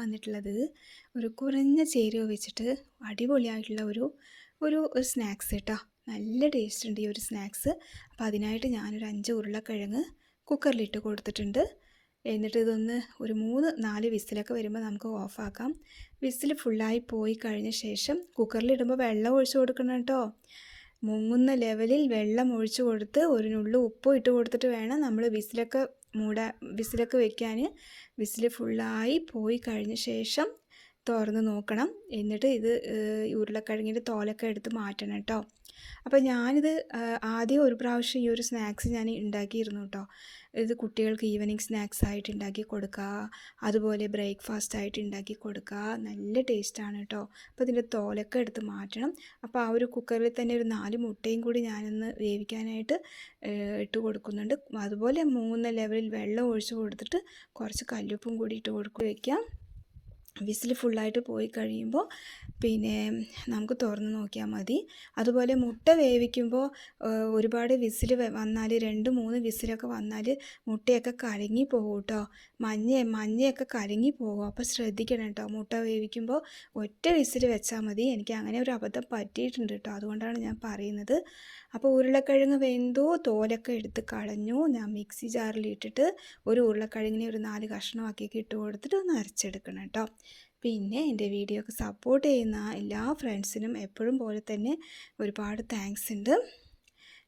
വന്നിട്ടുള്ളത്. ഒരു കുറഞ്ഞ ചേരുവ വെച്ചിട്ട് അടിപൊളിയായിട്ടുള്ള ഒരു ഒരു സ്നാക്സ് കേട്ടോ. നല്ല ടേസ്റ്റ് ഉണ്ട് ഈ ഒരു സ്നാക്സ്. അപ്പോൾ അതിനായിട്ട് ഞാനൊരു അഞ്ച് ഉരുളക്കിഴങ്ങ് കുക്കറിലിട്ട് കൊടുത്തിട്ടുണ്ട്. എന്നിട്ട് ഇതൊന്ന് ഒരു മൂന്ന് നാല് വിസിലൊക്കെ വരുമ്പോൾ നമുക്ക് ഓഫാക്കാം. വിസിൽ ഫുള്ളായി പോയി കഴിഞ്ഞ ശേഷം കുക്കറിലിടുമ്പോൾ വെള്ളം ഒഴിച്ചു കൊടുക്കണം കേട്ടോ. മുങ്ങുന്ന ലെവലിൽ വെള്ളം ഒഴിച്ചു കൊടുത്ത് ഒരു നുള്ളു ഉപ്പും ഇട്ട് കൊടുത്തിട്ട് വേണം നമ്മൾ വിസിലൊക്കെ മൂട വിസിലൊക്കെ വെക്കാൻ വിസിൽ ഫുള്ളായി പോയി കഴിഞ്ഞ ശേഷം തുറന്ന് നോക്കണം. എന്നിട്ട് ഇത് ഉരുളക്കിഴങ്ങിന്റെ തോലൊക്കെ എടുത്ത് മാറ്റണം കേട്ടോ അപ്പോൾ ഞാനിത് ആദ്യം ഒരു പ്രാവശ്യം ഈ ഒരു സ്നാക്സ് ഞാൻ ഉണ്ടാക്കിയിരുന്നു കേട്ടോ ഇത് കുട്ടികൾക്ക് ഈവനിങ് സ്നാക്സ് ആയിട്ട് ഉണ്ടാക്കി കൊടുക്കുക അതുപോലെ ബ്രേക്ക്ഫാസ്റ്റ് ആയിട്ട് ഉണ്ടാക്കി കൊടുക്കുക നല്ല ടേസ്റ്റാണ് കേട്ടോ അപ്പോൾ ഇതിന്റെ തോലൊക്കെ എടുത്ത് മാറ്റണം. അപ്പോൾ ആ ഒരു കുക്കറിൽ തന്നെ ഒരു നാല് മുട്ടയും കൂടി ഞാനൊന്ന് വേവിക്കാനായിട്ട് ഇട്ട് കൊടുക്കുന്നുണ്ട്. അതുപോലെ മൂന്ന് ലെവലിൽ വെള്ളം ഒഴിച്ച് കൊടുത്തിട്ട് കുറച്ച് കല്ലുപ്പും കൂടി ഇട്ട് കൊടുക്കുക വയ്ക്കാം വിസിൽ ഫുള്ളായിട്ട് പോയി കഴിയുമ്പോൾ പിന്നെ നമുക്ക് തുറന്ന് നോക്കിയാൽ മതി. അതുപോലെ മുട്ട വേവിക്കുമ്പോൾ ഒരുപാട് വിസിൽ വന്നാൽ രണ്ട് മൂന്ന് വിസിലൊക്കെ വന്നാൽ മുട്ടയൊക്കെ കലങ്ങി പോകും കേട്ടോ. മഞ്ഞ മഞ്ഞയൊക്കെ കലങ്ങി പോകും. അപ്പോൾ ശ്രദ്ധിക്കണം കേട്ടോ. മുട്ട വേവിക്കുമ്പോൾ ഒറ്റ വിസിൽ വെച്ചാൽ മതി. എനിക്ക് അങ്ങനെ ഒരു അബദ്ധം പറ്റിയിട്ടുണ്ട് കേട്ടോ. അതുകൊണ്ടാണ് ഞാൻ പറയുന്നത്. അപ്പോൾ ഉരുളക്കിഴങ്ങ് വെന്തോ തോലൊക്കെ എടുത്ത് കളഞ്ഞു. ഞാൻ മിക്സി ജാറിൽ ഇട്ടിട്ട് ഒരു ഉരുളക്കിഴങ്ങിനെ ഒരു നാല് കഷ്ണമാക്കിയൊക്കെ ഇട്ട് കൊടുത്തിട്ട് ഒന്ന് അരച്ചെടുക്കണം കേട്ടോ. പിന്നെ എന്റെ വീഡിയോ ഒക്കെ സപ്പോർട്ട് ചെയ്യുന്ന എല്ലാ ഫ്രണ്ട്സിനും എപ്പോഴും പോലെ തന്നെ ഒരുപാട് താങ്ക്സ് ഉണ്ട്.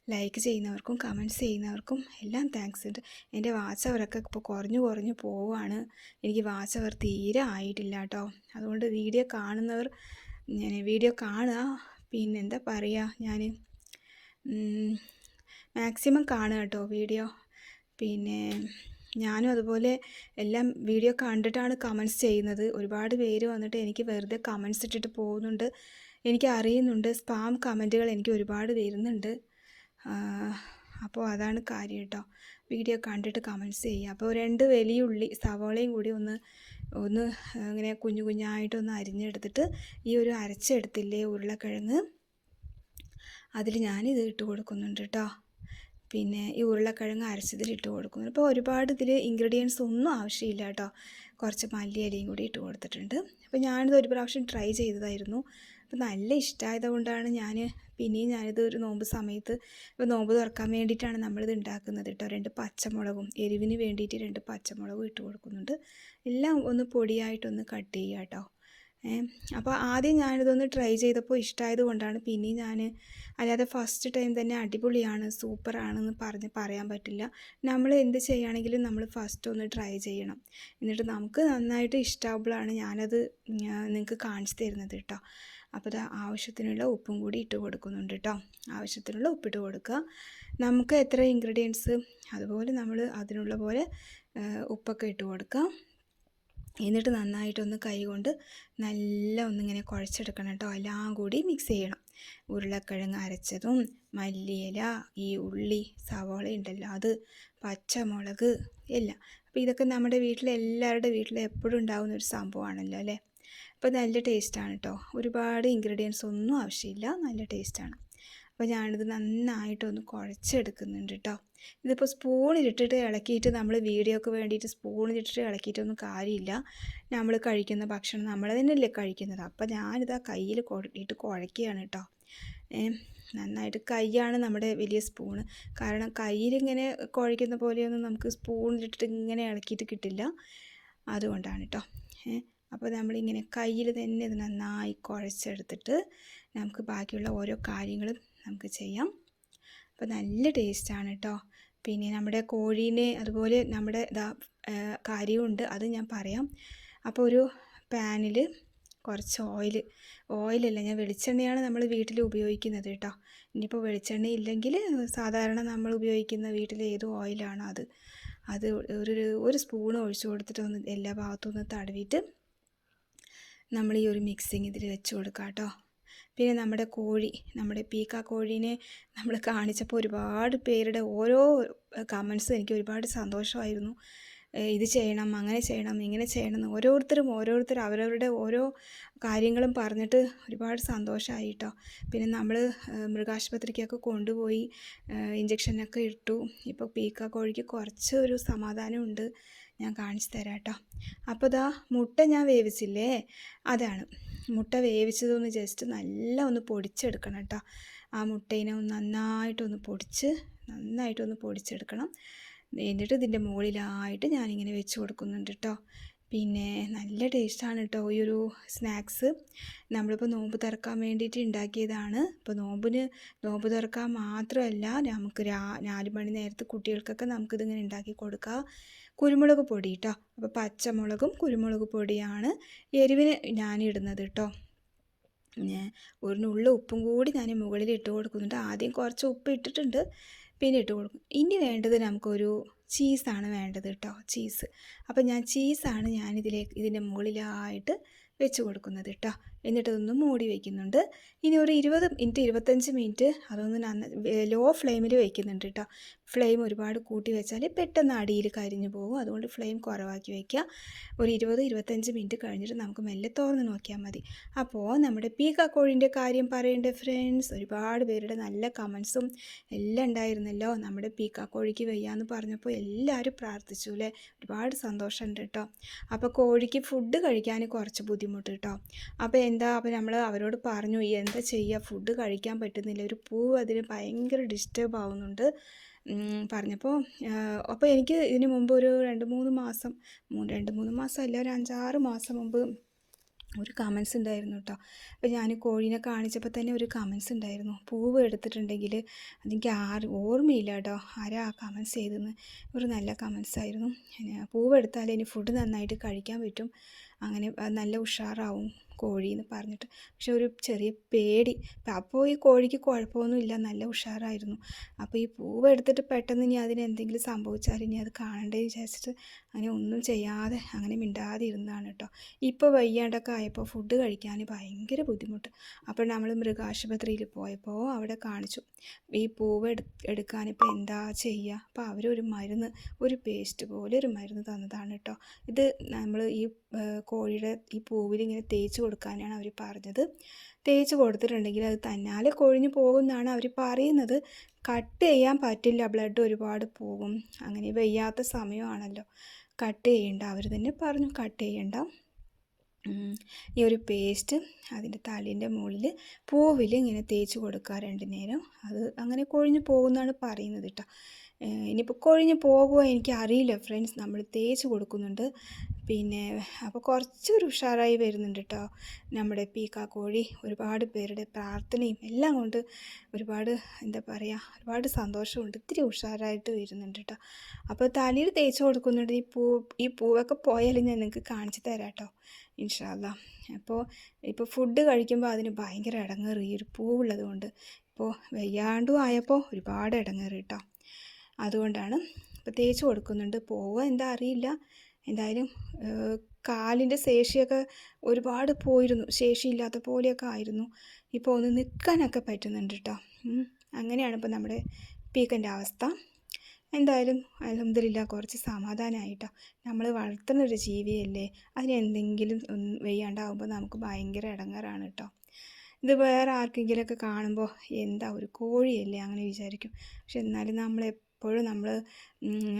ലൈക്ക് ചെയ്യുന്നവർക്കും കമന്റ്സ് ചെയ്യുന്നവർക്കും എല്ലാം താങ്ക്സ് ഉണ്ട്. എന്റെ വാച്ച് അവരൊക്കെ ഇപ്പോൾ കുറഞ്ഞു കുറഞ്ഞു പോവുകയാണ്. എനിക്ക് വാച്ച് അവർ തീരെ ആയിട്ടില്ല കേട്ടോ. അതുകൊണ്ട് വീഡിയോ കാണുന്നവർ ഞാൻ വീഡിയോ കാണുക. പിന്നെന്താ പറയുക ഞാൻ മാക്സിമം കാണുക കേട്ടോ വീഡിയോ പിന്നെ ഞാനും അതുപോലെ എല്ലാം വീഡിയോ കണ്ടിട്ടാണ് കമൻസ് ചെയ്യുന്നത്. ഒരുപാട് പേര് വന്നിട്ട് എനിക്ക് വെറുതെ കമൻസ് ഇട്ടിട്ട് പോകുന്നുണ്ട്. എനിക്ക് അറിയുന്നുണ്ട്. സ്പാം കമന്റുകൾ എനിക്ക് ഒരുപാട് വരുന്നുണ്ട്. അപ്പോൾ അതാണ് കാര്യം കേട്ടോ. വീഡിയോ കണ്ടിട്ട് കമൻസ് ചെയ്യുക. അപ്പോൾ രണ്ട് വലിയ ഉള്ളി സവോളയും കൂടി ഒന്ന് ഒന്ന് ഇങ്ങനെ കുഞ്ഞു കുഞ്ഞായിട്ടൊന്ന് അരിഞ്ഞെടുത്തിട്ട് ഈ ഒരു അരച്ചെടുത്തില്ലേ ഉരുളക്കിഴങ്ങ് അതിൽ ഞാനിത് ഇട്ട് കൊടുക്കുന്നുണ്ട് കേട്ടോ പിന്നെ ഈ ഉരുളക്കിഴങ്ങ് അരച്ചതിൽ ഇട്ട് കൊടുക്കുന്നുണ്ട്. അപ്പോൾ ഒരുപാട് ഇതിൽ ഇൻഗ്രീഡിയൻസ് ഒന്നും ആവശ്യമില്ല കേട്ടോ കുറച്ച് മല്ലിയിലയും കൂടി ഇട്ട് കൊടുത്തിട്ടുണ്ട്. അപ്പോൾ ഞാനിത് ഒരു പ്രാവശ്യം ട്രൈ ചെയ്തതായിരുന്നു. അപ്പോൾ നല്ല ഇഷ്ടമായത് കൊണ്ടാണ് ഞാൻ പിന്നെയും ഞാനിത് ഒരു നോമ്പ് സമയത്ത് ഇപ്പോൾ നോമ്പ് തുറക്കാൻ വേണ്ടിയിട്ടാണ് നമ്മളിത് ഉണ്ടാക്കുന്നത് കേട്ടോ രണ്ട് പച്ചമുളകും എരിവിന് വേണ്ടിയിട്ട് രണ്ട് പച്ചമുളകും ഇട്ട് കൊടുക്കുന്നുണ്ട്. എല്ലാം ഒന്ന് പൊടിയായിട്ടൊന്ന് കട്ട് ചെയ്യുക കേട്ടോ അപ്പോൾ ആദ്യം ഞാനിതൊന്ന് ട്രൈ ചെയ്തപ്പോൾ ഇഷ്ടമായത് കൊണ്ടാണ്. പിന്നെയും ഞാൻ അല്ലാതെ ഫസ്റ്റ് ടൈം തന്നെ അടിപൊളിയാണ് സൂപ്പറാണെന്ന് പറഞ്ഞ് പറയാൻ പറ്റില്ല. നമ്മൾ എന്ത് ചെയ്യുകയാണെങ്കിലും നമ്മൾ ഫസ്റ്റ് ഒന്ന് ട്രൈ ചെയ്യണം. എന്നിട്ട് നമുക്ക് നന്നായിട്ട് ഇഷ്ടാവുമ്പോഴാണ് ഞാനത് നിങ്ങൾക്ക് കാണിച്ചു തരുന്നത് കേട്ടോ അപ്പോൾ ആവശ്യത്തിനുള്ള ഉപ്പും കൂടി ഇട്ട് കൊടുക്കുന്നുണ്ട് കേട്ടോ ആവശ്യത്തിനുള്ള ഉപ്പിട്ട് കൊടുക്കുക. നമുക്ക് എത്ര ഇൻഗ്രീഡിയൻസ് അതുപോലെ നമ്മൾ അതിനുള്ള പോലെ ഉപ്പൊക്കെ ഇട്ട് കൊടുക്കുക. എന്നിട്ട് നന്നായിട്ടൊന്ന് കൈ കൊണ്ട് നല്ല ഒന്നിങ്ങനെ കുഴച്ചെടുക്കണം കേട്ടോ. എല്ലാം കൂടി മിക്സ് ചെയ്യണം. ഉരുളക്കിഴങ്ങ് അരച്ചതും മല്ലിയില ഈ ഉള്ളി സവോള ഉണ്ടല്ലോ അത് പച്ചമുളക് എല്ലാം. അപ്പോൾ ഇതൊക്കെ നമ്മുടെ വീട്ടിൽ എല്ലാവരുടെ വീട്ടിൽ എപ്പോഴും ഉണ്ടാകുന്ന ഒരു സംഭവമാണല്ലോ അല്ലേ? അപ്പോൾ നല്ല ടേസ്റ്റാണ് കേട്ടോ. ഒരുപാട് ഇൻഗ്രീഡിയൻസ് ഒന്നും ആവശ്യമില്ല. നല്ല ടേസ്റ്റാണ് അപ്പോൾ ഞാനിത് നന്നായിട്ടൊന്ന് കുഴച്ചെടുക്കുന്നുണ്ട് കേട്ടോ. ഇതിപ്പോൾ സ്പൂണിലിട്ടിട്ട് ഇളക്കിയിട്ട് നമ്മൾ വീഡിയോക്ക് വേണ്ടിയിട്ട് സ്പൂണിലിട്ടിട്ട് ഇളക്കിയിട്ടൊന്നും കാര്യമില്ല. നമ്മൾ കഴിക്കുന്ന ഭക്ഷണം നമ്മൾ തന്നെയല്ലേ കഴിക്കുന്നത്. അപ്പോൾ ഞാനിത് ആ കയ്യിൽ കൊട്ടിയിട്ട് കുഴക്കുകയാണ് കേട്ടോ നന്നായിട്ട് കൈയാണ് നമ്മുടെ വലിയ സ്പൂണ് കാരണം കയ്യിലിങ്ങനെ കുഴയ്ക്കുന്ന പോലെയൊന്നും നമുക്ക് സ്പൂണിലിട്ടിട്ട് ഇങ്ങനെ ഇളക്കിയിട്ട് കിട്ടില്ല. അതുകൊണ്ടാണ് കേട്ടോ അപ്പോൾ നമ്മളിങ്ങനെ കയ്യിൽ തന്നെ ഇത് നന്നായി കുഴച്ചെടുത്തിട്ട് നമുക്ക് ബാക്കിയുള്ള ഓരോ കാര്യങ്ങളും നമുക്ക് ചെയ്യാം. അപ്പോൾ നല്ല ടേസ്റ്റാണ് കേട്ടോ പിന്നെ നമ്മുടെ കോഴീനെ അതുപോലെ നമ്മുടെ ഇതാ കാര്യമുണ്ട് അത് ഞാൻ പറയാം. അപ്പോൾ ഒരു പാനിൽ കുറച്ച് ഓയിൽ ഓയിലല്ല ഞാൻ വെളിച്ചെണ്ണയാണ് നമ്മൾ വീട്ടിൽ ഉപയോഗിക്കുന്നത് കേട്ടോ. ഇനിയിപ്പോൾ വെളിച്ചെണ്ണ ഇല്ലെങ്കിൽ സാധാരണ നമ്മൾ ഉപയോഗിക്കുന്ന വീട്ടിലെ ഏത് ഓയിലാണോ അത്. അത് ഒരു ഒരു സ്പൂൺ ഒഴിച്ചു കൊടുത്തിട്ട് ഒന്ന് എല്ലാ ഭാഗത്തും ഒന്ന് തടവിയിട്ട് നമ്മൾ ഈ ഒരു മിക്സിങ് ഇതിൽ വെച്ച് കൊടുക്കാം കേട്ടോ. പിന്നെ നമ്മുടെ കോഴി നമ്മുടെ പീക്ക കോഴീനെ നമ്മൾ കാണിച്ചപ്പോൾ ഒരുപാട് പേരുടെ ഓരോ കമൻസും എനിക്ക് ഒരുപാട് സന്തോഷമായിരുന്നു. ഇത് ചെയ്യണം അങ്ങനെ ചെയ്യണം ഇങ്ങനെ ചെയ്യണം ഓരോരുത്തരും ഓരോരുത്തർ അവരവരുടെ ഓരോ കാര്യങ്ങളും പറഞ്ഞിട്ട് ഒരുപാട് സന്തോഷമായി കേട്ടോ പിന്നെ നമ്മൾ മൃഗാശുപത്രിക്കൊക്കെ കൊണ്ടുപോയി ഇഞ്ചക്ഷനൊക്കെ ഇട്ടു. ഇപ്പോൾ പീക്ക കോഴിക്ക് കുറച്ച് ഒരു സമാധാനമുണ്ട്. ഞാൻ കാണിച്ചു തരാം കേട്ടോ അപ്പോൾ ഇതാ മുട്ട ഞാൻ വേവിച്ചില്ലേ? അതാണ്. മുട്ട വേവിച്ചതൊന്ന് ജസ്റ്റ് നല്ല ഒന്ന് പൊടിച്ചെടുക്കണം കേട്ടോ ആ മുട്ടേനെ ഒന്ന് നന്നായിട്ടൊന്ന് പൊടിച്ച് നന്നായിട്ടൊന്ന് പൊടിച്ചെടുക്കണം. എന്നിട്ട് ഇതിന്റെ മുകളിലായിട്ട് ഞാനിങ്ങനെ വെച്ച് കൊടുക്കുന്നുണ്ട് കേട്ടോ പിന്നെ നല്ല ടേസ്റ്റാണ് കേട്ടോ ഈ ഒരു സ്നാക്സ്. നമ്മളിപ്പോൾ നോമ്പ് തുറക്കാൻ വേണ്ടിയിട്ട് ഉണ്ടാക്കിയതാണ് ഇപ്പോൾ നോമ്പിന് നോമ്പ് തുറക്കാൻ മാത്രമല്ല നമുക്ക് രാ നാല് മണി നേരത്തെ കുട്ടികൾക്കൊക്കെ നമുക്കിതിങ്ങനെ ഉണ്ടാക്കി കൊടുക്കാം. കുരുമുളക് പൊടി കേട്ടോ അപ്പോൾ പച്ചമുളകും കുരുമുളക് പൊടിയാണ് എരിവിന് ഞാൻ ഇടുന്നത് കേട്ടോ ഒരു നുള്ള ഉപ്പും കൂടി ഞാൻ മുകളിൽ ഇട്ട് കൊടുക്കുന്നുണ്ട്. ആദ്യം കുറച്ച് ഉപ്പ് ഇട്ടിട്ടുണ്ട് പിന്നെ ഇട്ട് കൊടുക്കും. ഇനി വേണ്ടത് നമുക്കൊരു ചീസാണ് വേണ്ടത് കേട്ടോ ചീസ്. അപ്പോൾ ഞാൻ ചീസാണ് ഞാനിതിലേക്ക് ഇതിന്റെ മുകളിലായിട്ട് വെച്ച് കൊടുക്കുന്നത് കേട്ടോ. എന്നിട്ടതൊന്ന് മൂടി വയ്ക്കുന്നുണ്ട് ഇനി ഒരു ഇരുപത് മിനിറ്റ് ഇരുപത്തഞ്ച് മിനിറ്റ് അതൊന്ന് നന്ന ലോ ഫ്ലെയിമിൽ വയ്ക്കുന്നുണ്ട് കേട്ടോ. ഫ്ലെയിം ഒരുപാട് കൂട്ടി വെച്ചാൽ പെട്ടെന്ന് അടിയിൽ കരിഞ്ഞു പോകും. അതുകൊണ്ട് ഫ്ലെയിം കുറവാക്കി വയ്ക്കുക ഒരു ഇരുപത് ഇരുപത്തഞ്ച് മിനിറ്റ് കഴിഞ്ഞിട്ട് നമുക്ക് മെല്ലെ തുറന്ന് നോക്കിയാൽ മതി. അപ്പോൾ നമ്മുടെ പീക്കാക്കോഴിന്റെ കാര്യം പറയേണ്ട ഫ്രണ്ട്സ് ഒരുപാട് പേരുടെ നല്ല കമൻസും എല്ലാം ഉണ്ടായിരുന്നല്ലോ. നമ്മുടെ പീക്കാക്കോഴിക്ക് വയ്യാന്ന് പറഞ്ഞപ്പോൾ എല്ലാവരും പ്രാർത്ഥിച്ചു അല്ലേ ഒരുപാട് സന്തോഷമുണ്ട് കേട്ടോ അപ്പോൾ കോഴിക്ക് ഫുഡ് കഴിക്കാൻ കുറച്ച് ബുദ്ധിമുട്ട് കേട്ടോ അപ്പോൾ എന്താ? അപ്പോൾ നമ്മൾ അവരോട് പറഞ്ഞു എന്താ ചെയ്യുക ഫുഡ് കഴിക്കാൻ പറ്റുന്നില്ല. ഒരു പൂവ് അതിന് ഭയങ്കര ഡിസ്റ്റർബ് ആവുന്നുണ്ട്. പറഞ്ഞപ്പോൾ അപ്പോൾ എനിക്ക് ഇതിന് മുമ്പ് ഒരു രണ്ട് മൂന്ന് മാസം രണ്ട് മൂന്ന് മാസം അല്ല ഒരു അഞ്ചാറ് മാസം മുമ്പ് ഒരു കമൻസ് ഉണ്ടായിരുന്നു കേട്ടോ അപ്പോൾ ഞാൻ കോഴീനെ കാണിച്ചപ്പോൾ തന്നെ ഒരു കമൻസ് ഉണ്ടായിരുന്നു. പൂവ് എടുത്തിട്ടുണ്ടെങ്കിൽ അതെനിക്ക് ആര് ഓർമ്മയില്ല കേട്ടോ ആരാ ആ കമൻസ് ചെയ്തെന്ന് ഒരു നല്ല കമൻസ് ആയിരുന്നു. പൂവ് എടുത്താൽ ഇനി ഫുഡ് നന്നായിട്ട് കഴിക്കാൻ പറ്റും. അങ്ങനെ നല്ല ഉഷാറാവും. കോഴി എന്ന് പറഞ്ഞിട്ട്. പക്ഷെ ഒരു ചെറിയ പേടി. അപ്പോൾ ഈ കോഴിക്ക് കുഴപ്പമൊന്നുമില്ല. നല്ല ഉഷാറായിരുന്നു. അപ്പോൾ ഈ പൂവ് എടുത്തിട്ട് പെട്ടെന്ന് ഇനി അതിന് എന്തെങ്കിലും സംഭവിച്ചാൽ ഇനി അത് കാണണ്ടേ വിചാരിച്ചിട്ട് അങ്ങനെ ഒന്നും ചെയ്യാതെ അങ്ങനെ മിണ്ടാതെ ഇരുന്നാണ് കേട്ടോ. ഇപ്പോൾ വയ്യാണ്ടൊക്കെ ആയപ്പോൾ ഫുഡ് കഴിക്കാൻ ഭയങ്കര ബുദ്ധിമുട്ട്. അപ്പോൾ നമ്മൾ മൃഗാശുപത്രിയിൽ പോയപ്പോൾ അവിടെ കാണിച്ചു. ഈ പൂവ് എടു എടുക്കാനിപ്പോൾ എന്താ ചെയ്യുക? അപ്പോൾ അവരൊരു മരുന്ന് ഒരു പേസ്റ്റ് പോലെ ഒരു മരുന്ന് തന്നതാണ് കേട്ടോ. ഇത് നമ്മൾ ഈ കോഴിയുടെ ഈ പൂവിൽ ഇങ്ങനെ തേച്ച് കൊടുക്കാനാണ് അവർ പറഞ്ഞത്. തേച്ച് കൊടുത്തിട്ടുണ്ടെങ്കിൽ അത് തന്നാലെ കൊഴിഞ്ഞു പോകുമെന്നാണ് അവർ പറയുന്നത്. കട്ട് ചെയ്യാൻ പറ്റില്ല ബ്ലഡ് ഒരുപാട് പോകും. അങ്ങനെ വയ്യാത്ത സമയമാണല്ലോ. കട്ട് ചെയ്യണ്ട അവർ തന്നെ പറഞ്ഞു കട്ട് ചെയ്യണ്ട. ഈ ഒരു പേസ്റ്റ് അതിന്റെ തലേന്റെ മുകളിൽ പൂവിൽ ഇങ്ങനെ തേച്ച് കൊടുക്കാറുണ്ട് നേരം. അത് അങ്ങനെ കൊഴിഞ്ഞു പോകുമെന്നാണ് പറയുന്നത് കേട്ടോ. ഇനിയിപ്പോൾ കൊഴിഞ്ഞ് പോകുമോ എനിക്ക് അറിയില്ല ഫ്രണ്ട്സ് നമ്മൾ തേച്ച് കൊടുക്കുന്നുണ്ട്. പിന്നെ അപ്പോൾ കുറച്ചൊരു ഉഷാറായി വരുന്നുണ്ട് കേട്ടോ നമ്മുടെ പീക്കാ കോഴി ഒരുപാട് പേരുടെ പ്രാർത്ഥനയും എല്ലാം കൊണ്ട് ഒരുപാട് എന്താ പറയുക ഒരുപാട് സന്തോഷമുണ്ട്. ഇത്തിരി ഉഷാറായിട്ട് വരുന്നുണ്ട് കേട്ടോ അപ്പോൾ തലയിൽ തേച്ച് കൊടുക്കുന്നുണ്ട്. ഈ പൂ ഈ പൂവൊക്കെ പോയാലും ഞാൻ നിങ്ങൾക്ക് കാണിച്ചു തരാം കേട്ടോ ഇൻഷാല്ല അപ്പോൾ ഇപ്പോൾ ഫുഡ് കഴിക്കുമ്പോൾ അതിന് ഭയങ്കര ഇടങ്ങേറി. ഈ ഒരു പൂവുള്ളത് കൊണ്ട് ഇപ്പോൾ വയ്യാണ്ടും ആയപ്പോൾ ഒരുപാട് ഇടങ്ങേറി കേട്ടോ അതുകൊണ്ടാണ് പ്രത്യേകിച്ച് കൊടുക്കുന്നുണ്ട്. പോവുക എന്താ അറിയില്ല. എന്തായാലും കാലിന്റെ ശേഷിയൊക്കെ ഒരുപാട് പോയിരുന്നു. ശേഷിയില്ലാത്ത പോലെയൊക്കെ ആയിരുന്നു. ഇപ്പോൾ ഒന്ന് നിൽക്കാനൊക്കെ പറ്റുന്നുണ്ട് കേട്ടോ അങ്ങനെയാണ് ഇപ്പോൾ നമ്മുടെ പീക്കന്റെ അവസ്ഥ. എന്തായാലും അലഹമില്ല കുറച്ച് സമാധാനമായിട്ടോ നമ്മൾ വളർത്തുന്ന ഒരു ജീവിയല്ലേ. അതിന് എന്തെങ്കിലും വെയ്യാണ്ടാവുമ്പോൾ നമുക്ക് ഭയങ്കര ഇടങ്ങാറാണ് കേട്ടോ ഇത് വേറെ ആർക്കെങ്കിലുമൊക്കെ കാണുമ്പോൾ എന്താ ഒരു കോഴിയല്ലേ അങ്ങനെ വിചാരിക്കും. പക്ഷെ എന്നാലും നമ്മൾ എപ്പോഴും നമ്മൾ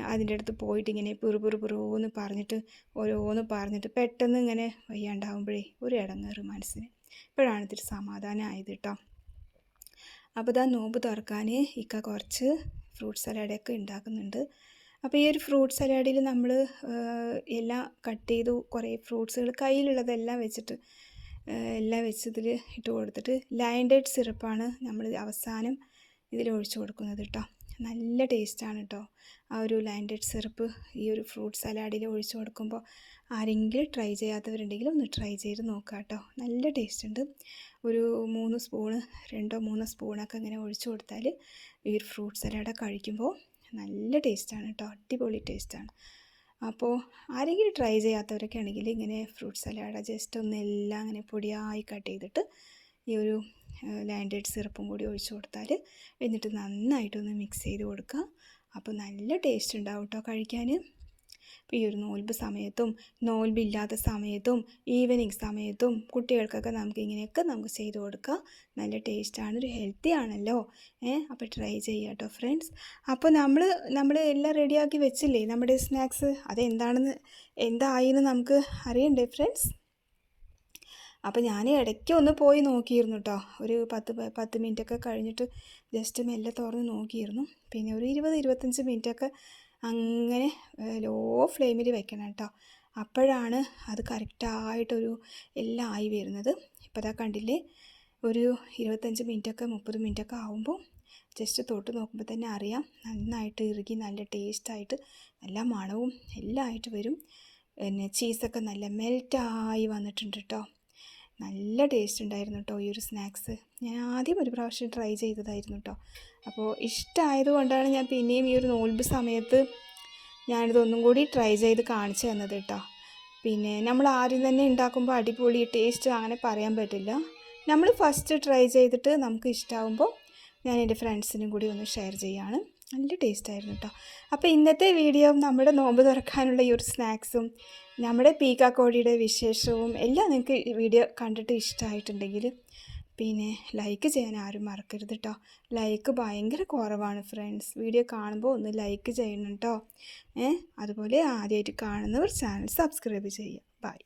അതിന്റെ അടുത്ത് പോയിട്ട് ഇങ്ങനെ പുറു പുറു പുറുവെന്ന് പറഞ്ഞിട്ട് ഓരോന്ന് പറഞ്ഞിട്ട് പെട്ടെന്ന് ഇങ്ങനെ വയ്യാണ്ടാവുമ്പോഴേ ഒരു ഇടങ്ങേറ് മനസ്സിന്. ഇപ്പോഴാണ് ഇത്തിരി സമാധാനമായത് കേട്ടോ അപ്പോൾ ഇതാ നോമ്പ് തുറക്കാൻ ഇക്ക കുറച്ച് ഫ്രൂട്ട് സലാഡൊക്കെ ഉണ്ടാക്കുന്നുണ്ട് അപ്പോൾ ഈ ഒരു ഫ്രൂട്ട് സലാഡിൽ നമ്മൾ എല്ലാം കട്ട് ചെയ്തു കുറേ ഫ്രൂട്ട്സുകൾ കയ്യിലുള്ളതെല്ലാം വെച്ചിട്ട് എല്ലാം വെച്ച് ഇതിൽ ഇട്ട് കൊടുത്തിട്ട് ലൈൻഡേഡ് സിറപ്പാണ് നമ്മൾ അവസാനം ഇതിൽ ഒഴിച്ചു കൊടുക്കുന്നത് കേട്ടോ നല്ല ടേസ്റ്റാണ് കേട്ടോ ആ ഒരു ലാൻഡഡ് സിറപ്പ് ഈ ഒരു ഫ്രൂട്ട് സലാഡിൽ ഒഴിച്ചു കൊടുക്കുമ്പോൾ ആരെങ്കിലും ട്രൈ ചെയ്യാത്തവരുണ്ടെങ്കിൽ ഒന്ന് ട്രൈ ചെയ്ത് നോക്കാം കേട്ടോ നല്ല ടേസ്റ്റ് ഉണ്ട് ഒരു മൂന്ന് സ്പൂണ് രണ്ടോ മൂന്നോ സ്പൂണൊക്കെ ഇങ്ങനെ ഒഴിച്ചു കൊടുത്താൽ ഈ ഒരു ഫ്രൂട്ട് സലാഡ് കഴിക്കുമ്പോൾ നല്ല ടേസ്റ്റാണ് കേട്ടോ അടിപൊളി ടേസ്റ്റാണ്. അപ്പോൾ ആരെങ്കിലും ട്രൈ ചെയ്യാത്തവരൊക്കെ ആണെങ്കിൽ ഇങ്ങനെ ഫ്രൂട്ട് സലാഡ് ജസ്റ്റ് ഒന്ന് എല്ലാം അങ്ങനെ പൊടിയായി കട്ട് ചെയ്തിട്ട് ഈ ഒരു ലാൻഡേഡ് സിറപ്പും കൂടി ഒഴിച്ച് കൊടുത്താൽ എന്നിട്ട് നന്നായിട്ടൊന്ന് മിക്സ് ചെയ്ത് കൊടുക്കുക അപ്പോൾ നല്ല ടേസ്റ്റ് ഉണ്ടാവും കേട്ടോ കഴിക്കാൻ ഈ ഒരു നോൽബ് സമയത്തും നോൽബില്ലാത്ത സമയത്തും ഈവനിങ് സമയത്തും കുട്ടികൾക്കൊക്കെ നമുക്ക് ഇങ്ങനെയൊക്കെ നമുക്ക് ചെയ്ത് കൊടുക്കാം. നല്ല ടേസ്റ്റാണ് ഒരു ഹെൽത്തി ആണല്ലോ. ഏ അപ്പോൾ ട്രൈ ചെയ്യാം കേട്ടോ ഫ്രണ്ട്സ് അപ്പോൾ നമ്മൾ നമ്മൾ എല്ലാം റെഡിയാക്കി വെച്ചില്ലേ? നമ്മുടെ സ്നാക്സ് അതെന്താണെന്ന് എന്തായിന്ന് നമുക്ക് അറിയണ്ടേ ഫ്രണ്ട്സ് അപ്പോൾ ഞാൻ ഇടയ്ക്ക് ഒന്ന് പോയി നോക്കിയിരുന്നു കേട്ടോ ഒരു പത്ത് പത്ത് മിനിറ്റൊക്കെ കഴിഞ്ഞിട്ട് ജസ്റ്റ് മെല്ലെ തുറന്ന് നോക്കിയിരുന്നു. പിന്നെ ഒരു ഇരുപത് ഇരുപത്തഞ്ച് മിനിറ്റൊക്കെ അങ്ങനെ ലോ ഫ്ലെയിമിൽ വെക്കണം കേട്ടോ അപ്പോഴാണ് അത് കറക്റ്റായിട്ടൊരു എല്ലാം ആയി വരുന്നത്. ഇപ്പോൾ അതാ കണ്ടില്ലേ? ഒരു ഇരുപത്തഞ്ച് മിനിറ്റൊക്കെ മുപ്പത് മിനിറ്റൊക്കെ ആകുമ്പോൾ ജസ്റ്റ് തൊട്ട് നോക്കുമ്പോൾ തന്നെ അറിയാം. നന്നായിട്ട് ഇറുകി നല്ല ടേസ്റ്റായിട്ട് നല്ല മണവും എല്ലാം ആയിട്ട് വരും. പിന്നെ ചീസൊക്കെ നല്ല മെൽറ്റായി വന്നിട്ടുണ്ട് കേട്ടോ നല്ല ടേസ്റ്റ് ഉണ്ടായിരുന്നു കേട്ടോ ഈ ഒരു സ്നാക്സ്. ഞാൻ ആദ്യം ഒരു പ്രാവശ്യം ട്രൈ ചെയ്തതായിരുന്നു കേട്ടോ അപ്പോൾ ഇഷ്ടമായത് കൊണ്ടാണ് ഞാൻ പിന്നെയും ഈ ഒരു നോൽബ് സമയത്ത് ഞാനിതൊന്നും കൂടി ട്രൈ ചെയ്ത് കാണിച്ചു തന്നത് കേട്ടോ പിന്നെ നമ്മൾ ആദ്യം തന്നെ ഉണ്ടാക്കുമ്പോൾ അടിപൊളി ടേസ്റ്റ് അങ്ങനെ പറയാൻ പറ്റില്ല. നമ്മൾ ഫസ്റ്റ് ട്രൈ ചെയ്തിട്ട് നമുക്ക് ഇഷ്ടമാകുമ്പോൾ ഞാൻ എന്റെ ഫ്രണ്ട്സിനും കൂടി ഒന്ന് ഷെയർ ചെയ്യാണ്. നല്ല ടേസ്റ്റ് ആയിരുന്നു കേട്ടോ അപ്പോൾ ഇന്നത്തെ വീഡിയോ നമ്മുടെ നോമ്പ് തുറക്കാനുള്ള ഈ ഒരു സ്നാക്സും നമ്മുടെ പീക്കാക്കോടിയുടെ വിശേഷവും എല്ലാം നിങ്ങൾക്ക് വീഡിയോ കണ്ടിട്ട് ഇഷ്ടമായിട്ടുണ്ടെങ്കിൽ പിന്നെ ലൈക്ക് ചെയ്യാൻ ആരും മറക്കരുത് കേട്ടോ ലൈക്ക് ഭയങ്കര കുറവാണ് ഫ്രണ്ട്സ് വീഡിയോ കാണുമ്പോൾ ഒന്ന് ലൈക്ക് ചെയ്യണം കേട്ടോ ഏ അതുപോലെ ആദ്യമായിട്ട് കാണുന്നവർ ചാനൽ സബ്സ്ക്രൈബ് ചെയ്യുക. ബൈ